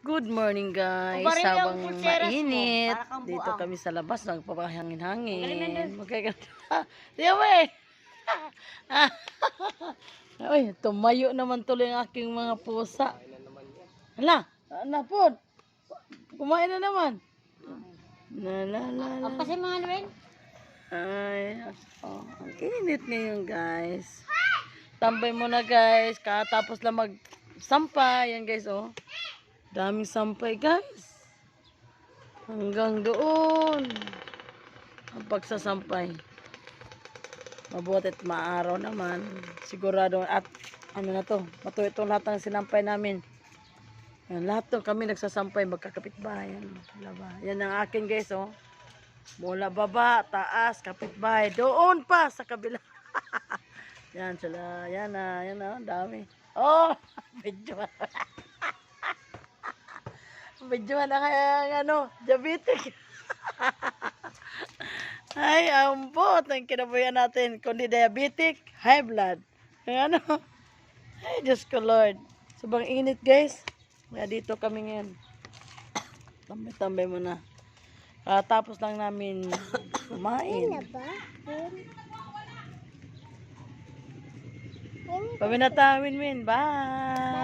Good morning guys. Habang mo, mainit, kang dito kami sa labas nagpapahangin-hangin. Na. Magkaganda. Di ba eh? Uy, tumayo naman tuloy ang aking mga pusa. Hala, na po. Kumain na naman. La la la la. Ang kasi mga Luwen. Ay, oh, ang init ngayon guys. Tambay muna guys, katapos lang magsampay. Yan guys, oh. Daming sampay guys. Hanggang doon. Ang pagsasampay. Mabuti at maaraw naman. Sigurado at ano na to, matuyo itong lahat ng sinampay namin. Yan, lahat to kami nagsasampay, magkakapit bahay. Yan, laba. Yan ang akin guys, oh. Mula baba, taas, kapitbahay. Doon pa sa kabila. yan sila. Yan na. Yan na. Ang dami. Oh! Medyo. Medyo na kaya ano, diabetic. Ay, ambot. Ang kinabuyan natin. Kundi diabetic, high blood. Ang ano. Ay, Diyos ko Lord. Sobrang init guys. Kaya dito kami ngayon. Tambay-tambay muna. Katapos lang namin kumain. ba? Pabinata, win-win. Bye!